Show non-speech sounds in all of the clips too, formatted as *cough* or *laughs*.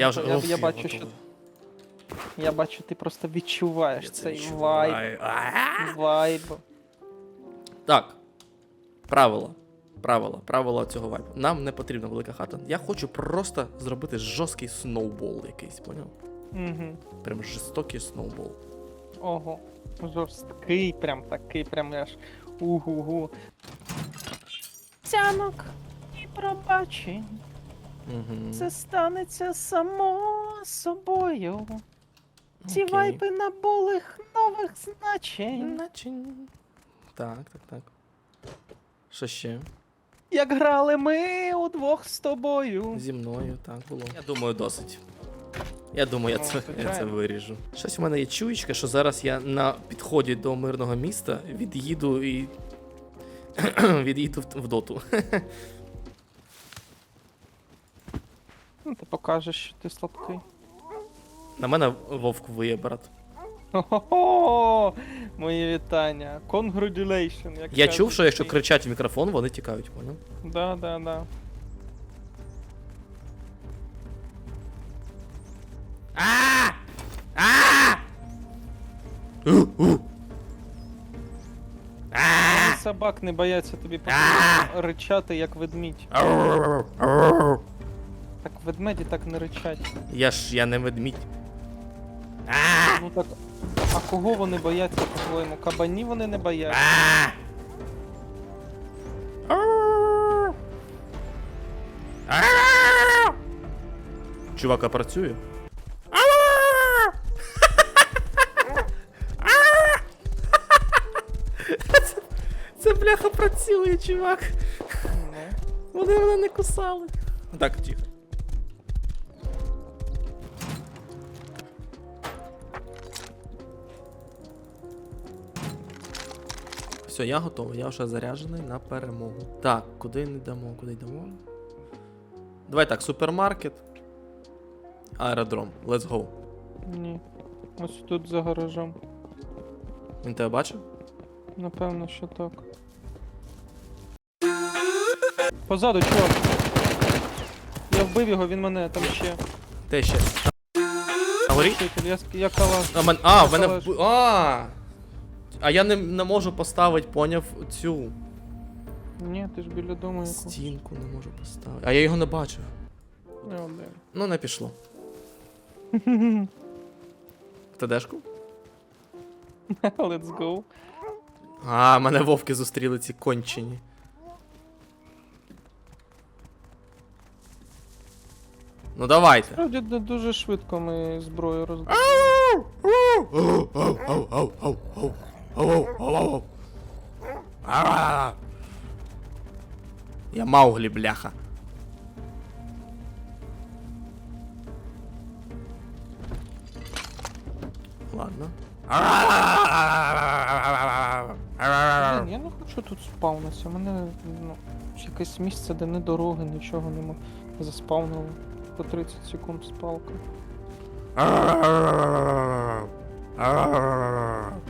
Я вже я, я бачу, що я бачу, ти просто відчуваєш Я цей відчуваю. вайб. Вайб. Так. Правила. Правила, правила цього вайбу. Нам не потрібна велика хата. Я хочу просто зробити жорсткий сноубол якийсь, поняв? Угу. Прям жорстокий сноубол. Ого. Жорсткий, прям такий, прям аж угу-гу. Тянок і пробачень. Угу. Це станеться само собою. Ці Окей. вайби набули нових значень. Начин. Так, так, так. Що ще? Як грали ми удвох з тобою. Зі мною так було. Я думаю, досить. Я думаю, я Ну, це, я це звичайно. виріжу. Щось у мене є чуєчка, що зараз я на підході до мирного міста від'їду і. *clears throat* від'їду в, в доту. *laughs* Ну, Ти покажеш, що ти слабкий. На мене вовк виє, брат. Хо-хо-хо! Мої вітання. Congratulations, як Я кажуть чув, що якщо кричать в мікрофон, вони тікають, поняв? Да, да, да. Вони собак не бояться тобі потрібно ричати, як ведмідь. Так ведмеді так не ричать. Я ж я не ведмідь. Ну так. А кого вони бояться, по-твоєму? Кабанів вони не бояться. А! Ау! Ау! Чувака працює. Це- Це бляха працює, чувак. Вони мене не кусали. Так, тихо. Все, я готовий, я вже заряджений на перемогу. Так, куди не дамо, куди йдемо? Давай так, супермаркет. Аеродром. Let's go. Ні. Ось тут за гаражом. Він тебе бачив? Напевно, що так. Позаду, чувак. Я вбив його, він мене там ще. Те ще. Горі? Я, я калаш. А, мен... а в мене. Калаш. А! А я не, не можу поставити, поняв, цю Ні, ти ж біля дому якогось. стінку не можу поставити. А я його не бачив. Не один. Ну, не пішло. *laughs* ТДшку? *laughs* Let's go. А, мене вовки зустріли ці кончені. Ну давайте. Справді д- дуже швидко ми зброю роз... Я Мауглі, бляха. Ладно. Блін, я не хочу тут спавнитися. У мене ну, якесь місце, де не дороги, нічого нема. Заспавнило. По 30 секунд спалка. *laughs*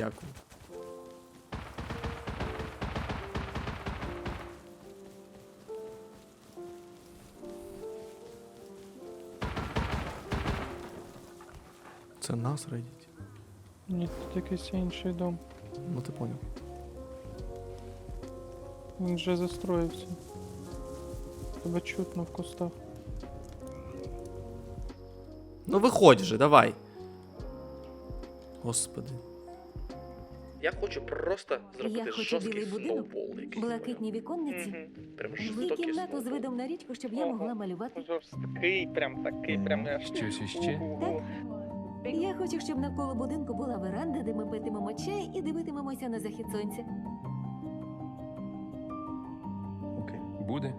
Дякую. Це нас радіть. Ні, тут якийсь інший дом. Ну ти поняв. Він вже застроївся. Тебе чутно в кустах. Ну виходь же, давай. Господи. Я хочу просто Я хочу білий будинок, блакитні віконниці Прям і кімнату з видом на річку, щоб я могла малювати. Жорсткий, прям такий, прям аж. Щось іще? Угу. Я хочу, щоб навколо будинку була веранда, де ми питимемо чай і дивитимемося на захід сонця. Буде?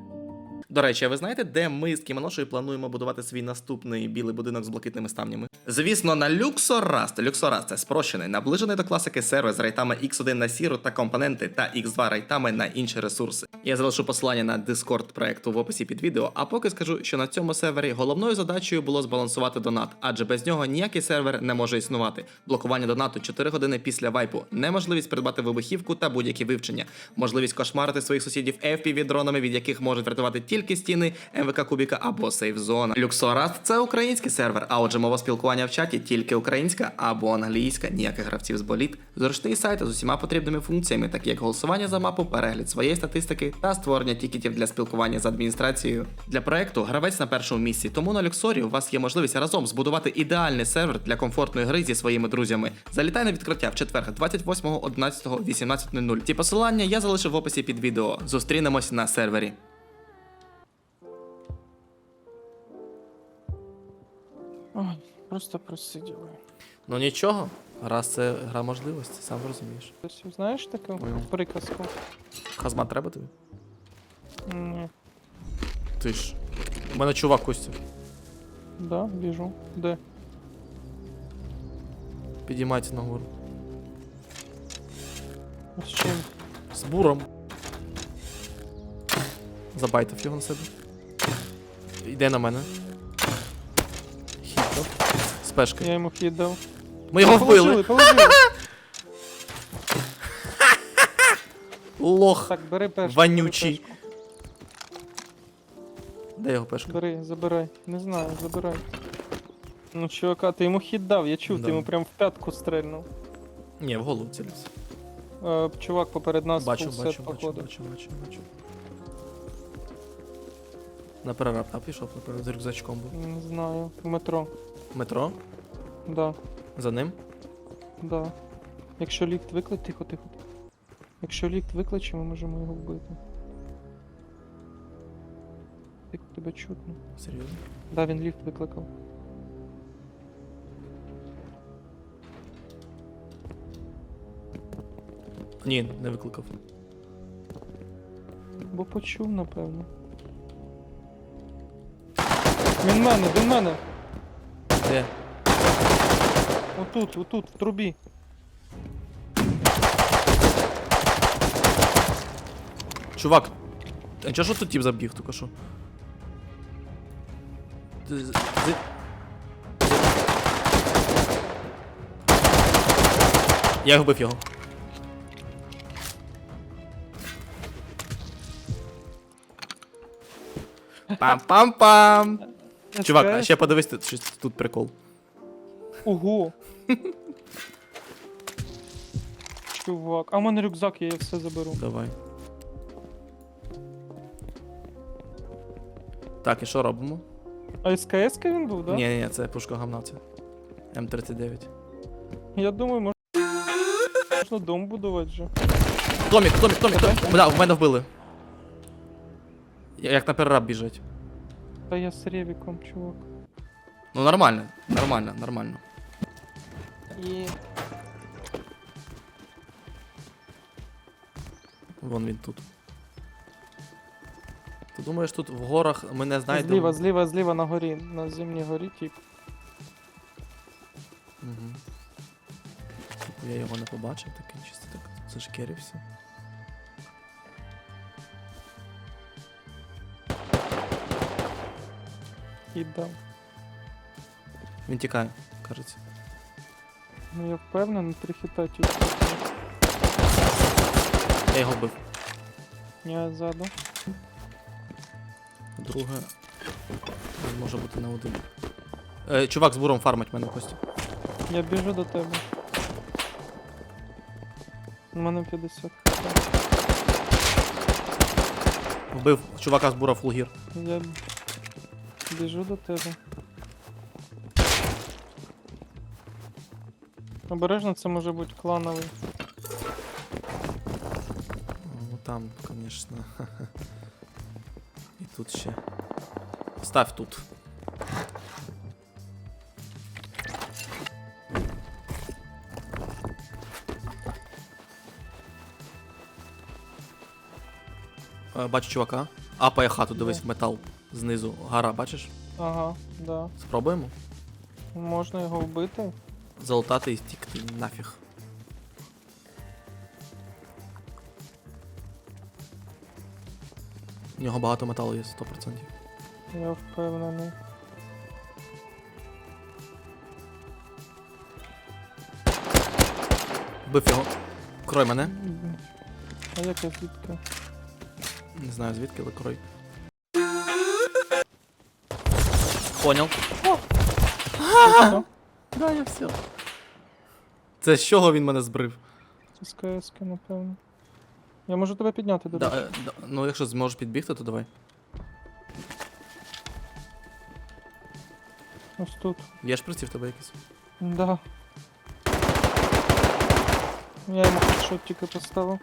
До речі, а ви знаєте, де ми з Кімоношою плануємо будувати свій наступний білий будинок з блакитними ставнями? Звісно, на Люксораст. Люксораст це спрощений, наближений до класики сервер з рейтами X1 на сіру та компоненти та X2 рейтами на інші ресурси. Я залишу посилання на Discord проекту в описі під відео, а поки скажу, що на цьому сервері головною задачею було збалансувати донат, адже без нього ніякий сервер не може існувати. Блокування донату 4 години після вайпу, неможливість придбати вибухівку та будь-які вивчення, можливість кошмарити своїх сусідів FPV дронами, від яких можуть врятувати тільки стіни, МВК Кубіка або сейф-зона. Люксораст це український сервер, а отже, мова спілкування в чаті тільки українська або англійська, ніяких гравців з боліт. Зручний сайт з усіма потрібними функціями, такі як голосування за мапу, перегляд своєї статистики та створення тікетів для спілкування з адміністрацією. Для проекту гравець на першому місці, тому на Люксорі у вас є можливість разом збудувати ідеальний сервер для комфортної гри зі своїми друзями. Залітай на відкриття в четвер, 28, 11, 18.00. Ці посилання я залишив в описі під відео. Зустрінемось на сервері. Ой, просто просиділи. Ну нічого, раз це гра можливості, сам розумієш. Ти знаєш таку Ой. приказку? Хазмат треба тобі? Ні. Ти ж. У мене чувак Костя. Да, біжу. Де? Підіймається нагору. З чим? З буром. Забайтив його на себе. Йде на мене. З пешки. Я йому хід дав. Ми його вбили. Лох. Так, бери першу. Вонючий. бери Де його пешка? першу. Бери, забирай. Не знаю, забирай. Ну, чувака, ти йому хід дав, я чув, Да. ти йому прям в п'ятку стрельнув. Ні, в голову цілився. Е, чувак поперед нас Бачу, фулсет, бачу, бачу, походу. бачу, бачу, бачу. На перераб, а пішов, напевно, з рюкзачком був. Не знаю. В метро. Метро? Да, За ним? да. Якщо ліфт викличе, тихо, тихо. Якщо ліфт викличе, ми можемо його вбити. Тихо, тебе чутно. Серйозно? Да, він ліфт викликав. Ні, не викликав. Бо почув, напевно. Він мене, він мене! Де? Отут, отут, в трубі. Чувак, а чого ж тут тип забіг тільки що? Ти з- ти- Я вбив його. Пам-пам-пам! Чувак, а ще подивись, тут, щось тут прикол. Ого! *laughs* Чувак, а в мене рюкзак є, я все заберу. Давай. Так, і що робимо? А СКС він був, да? Ні, ні, це пушка гамна це. М39. Я думаю, мож- можна дом будувати вже. Томік, Томік, Томік, Томік. Да, в мене вбили. Я- Як на перераб біжать. Та я з ревіком, чувак. Ну нормально, нормально, нормально. І... Вон він тут. Ти думаєш, тут в горах ми не знайдемо? Зліва, зліва, зліва на горі, на зимній горі, тип. Угу. Я його не побачив, такий чисто так зашкірився. І дав. Він тікає, кажеться. Ну я впевнений, три хіта тільки. Я його вбив. Я ззаду. Друге. Він може бути на один. Е, чувак з буром фармить мене Костя. Я біжу до тебе. У мене 50. Вбив чувака з бура фулгір. Я біжу до тебе. Обережно це може бути клановий. Ну там, конечно. *laughs* І тут ще. Став тут. Е, Бачу чувака. Апає хату, дивись в метал. Знизу. Гара, бачиш? Ага, да. Спробуємо. Можна його вбити. Залутати і втікти нафіг. У нього багато металу є, 100%. Я впевнений. Бив його. Крой мене. А як я звідки? Не знаю звідки, але крой. Понял. Да, я все. Це з чого він мене збрив? Це з КС-ки, напевно. Я можу тебе підняти, до Да, речі. е, да, ну якщо зможеш підбігти, то давай. Ось тут. Є ж приціл в тебе якийсь? Да. Я йому хедшот тільки поставив.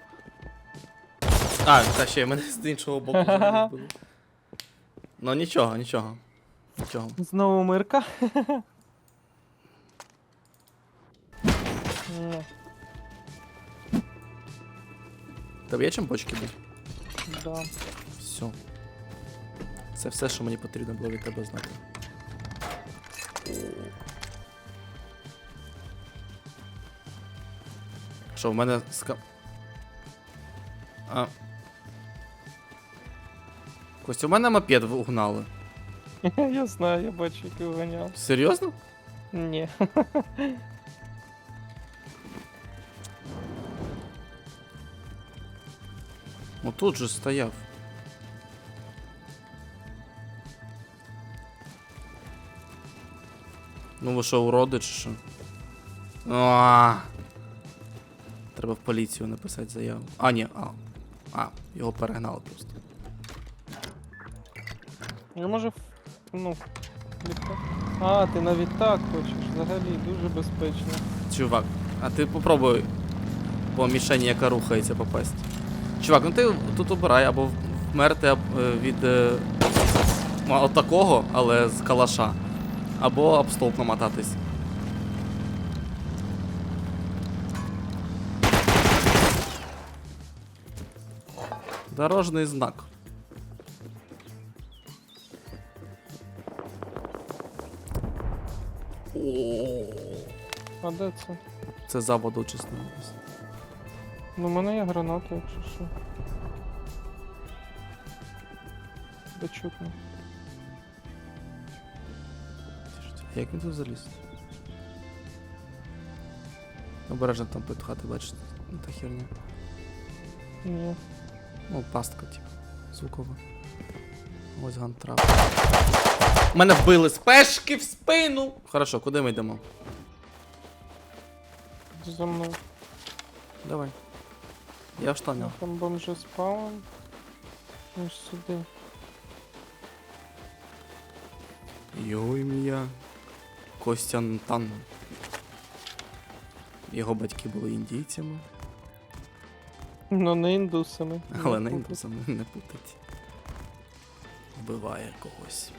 А, та ще й мене з іншого боку вже збили. *laughs* Ну нічого, нічого. Нічого. Знову мирка. Ні, Тебе є чим бочки бить? да. Все. Це все, що мені потрібно було від тебе знати. Що, в мене ска... А. Костя, у мене мопед угнали. *laughs* Я знаю, я бачу, як його ганяв. Серйозно? Ні. *laughs* Ну тут же стояв. Ну ви що, уроди чи що? А. Треба в поліцію написати заяву. А, ні, а. А, його перегнали просто. Я може. Ну. легко. А, ти навіть так хочеш. Взагалі дуже безпечно. Чувак, а ти попробуй по мішені, яка рухається, попасть. Чувак, ну ти тут обирай або вмерти е, від е, от такого, але з калаша. Або об стовп намотатись. Дорожний знак. А де це? Це заводу чесно. Ну, в мене є граната, якщо що. Де чутно. Як він тут заліз? Обережно там хати, бачите, та херня. Ні. Ну, пастка, типу. Звукова. Ось гантрап. Мене вбили з пешки в спину! Хорошо, куди ми йдемо? За мною. Давай. Я в. Там бомжи спаун. Ось сюди. Його ім'я Костянтан. Його батьки були індійцями, Ну, не індусами. але не індусами не путать. Вбиває когось.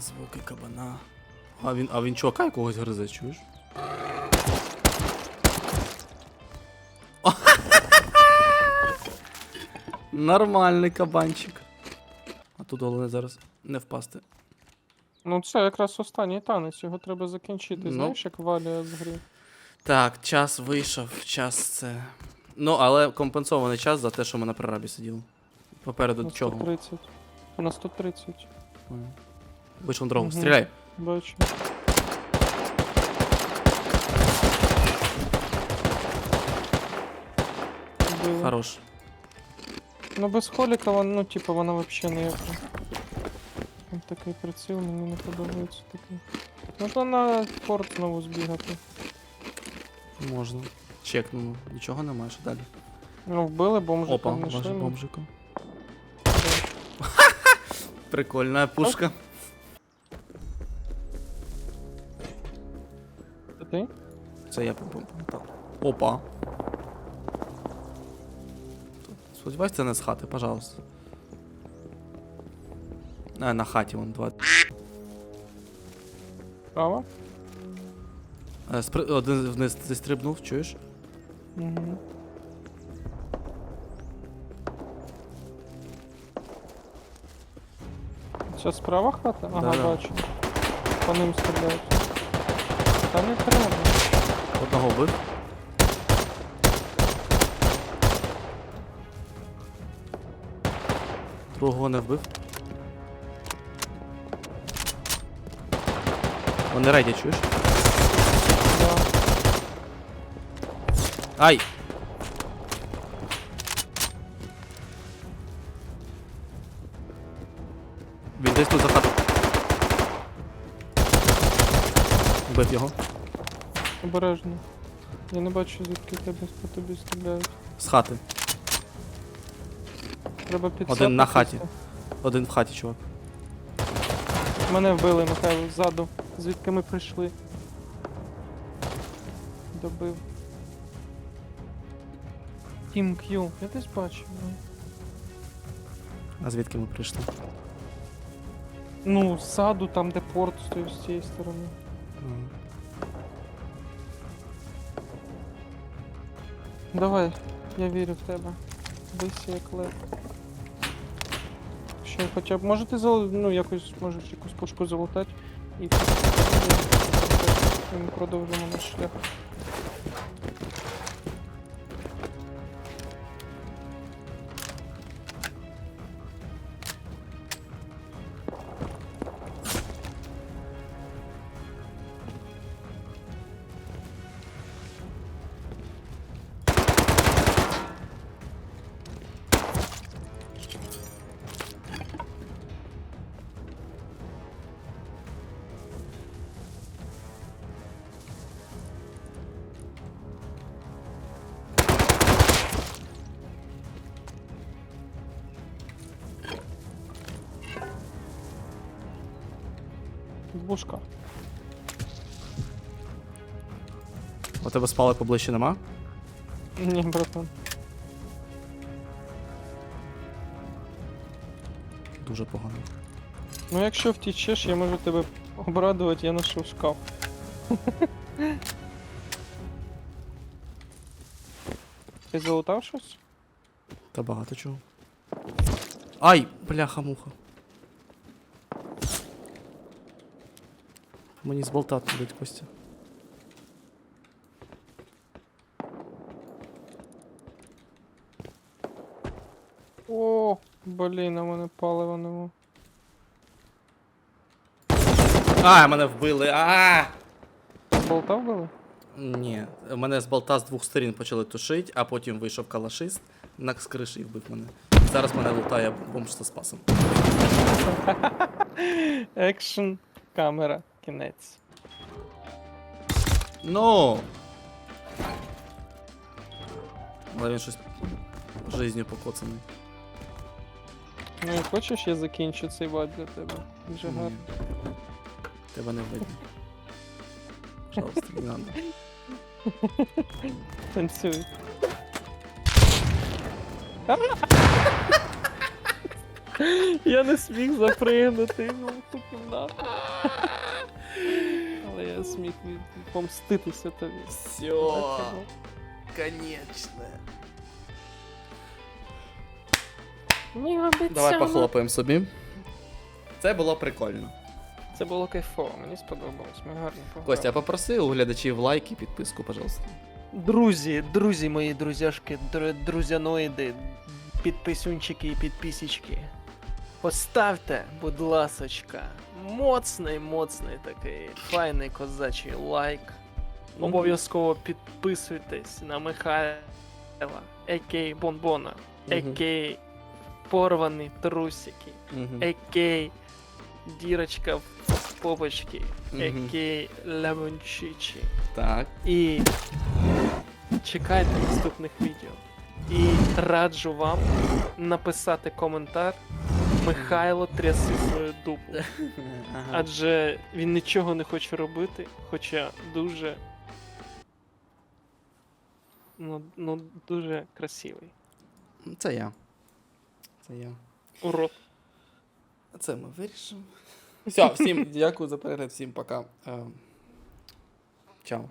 Звуки кабана. А він, а він чувака якогось гризе, чуєш? *laughs* Нормальний кабанчик. А тут головне зараз не впасти. Ну, це якраз останній танець, його треба закінчити. Ну. Знаєш, як валія з гри. Так, час вийшов, час це. Ну, але компенсований час за те, що ми на прорабі сиділи. Попереду На чого? 130. На 130. Понял. Вийшов на дорогу, Мгм. стріляй. Бачу. Вбили. Хорош. Ну без холіка вона, ну типа вона вообще не яка. Там такий приціл, мені не подобається такий. Можна на порт знову збігати. Можна. Чекнемо. Нічого немає, що далі. Ну вбили бомжика, Опа, не боже, йшли ми. бомжика. Прикольна пушка. ти? Це я попам'ятав. Опа. Сподіваюсь, це не з хати, пожалуйста. Не на хаті вон два. Право? Е, спри... Один вниз зістрибнув, чуєш? Угу. Це справа хата? Ага, Да. бачу. По ним стріляють. Та не треба. Одного вбив. Другого не вбив. Вони рейді, чуєш? Да. Ай! Він десь тут за хату. Вбив його. Обережно. Я не бачу, звідки тебе по тобі стріляють. З хати. Треба під Один на хаті. Один в хаті, чувак. Мене вбили, Михайло, ззаду. Звідки ми прийшли. Добив. Тім К'ю. Я десь бачив. ну. А звідки ми прийшли? Ну, ззаду, там, де порт стоїть з цієї сторони. Давай, я вірю в тебе. Бийся як лев. Що хоча б. Може ти зал... ну, якось можеш якусь пушку залутати і і ми продовжимо наш шлях. Бушка. У тебе спали поближче нема? Ні, братан. Дуже погано. Ну якщо втічеш, я можу тебе обрадувати, я знайшов шкаф. *laughs* Ти залутав щось? Та багато чого. Ай, бляха-муха. Мені з болта туди Костя. О, блін, а в мене паливо нема. А, мене вбили. А! Болта вбили? Ні, мене з болта з двох сторін почали тушити, а потім вийшов калашист на з криші і вбив мене. Зараз мене лутає бомж зі спасом. Екшн, камера, кінець. Ну. Але він щось жизнью покоцаний. Ну і хочеш, я закінчу цей вайб для тебе. Дуже Ні. гарно. Тебе не видно. Пожалуйста, не надо. *laughs* Танцюй. *laughs* Я не зміг запригнути ну, в ту кімнату. Але я зміг помститися тобі. Все, ну. конечно. Ні, обіцяла. Давай похлопаємо собі. Це було прикольно. Це було кайфово, мені сподобалось. Ми гарно пограли. Костя, попроси у глядачів лайк і підписку, пожалуйста. Друзі, друзі мої друзяшки, др- друзяноїди, підписюнчики і підписічки. Поставте, будь ласочка, моцний, моцний такий файний козачий лайк. Обов'язково підписуйтесь на Михайла, екей Бонбона, екей порвані трусики, екей дірочка в попочці, екей лямончичі. Так. І чекайте наступних відео. І раджу вам написати коментар Михайло тряси свою дупу. Ага. Адже він нічого не хоче робити, хоча дуже. Ну, ну дуже красивий. Це я. Це я. Урод. Це ми вирішимо. Все, всім дякую за перегляд, всім пока. Ем, Чао.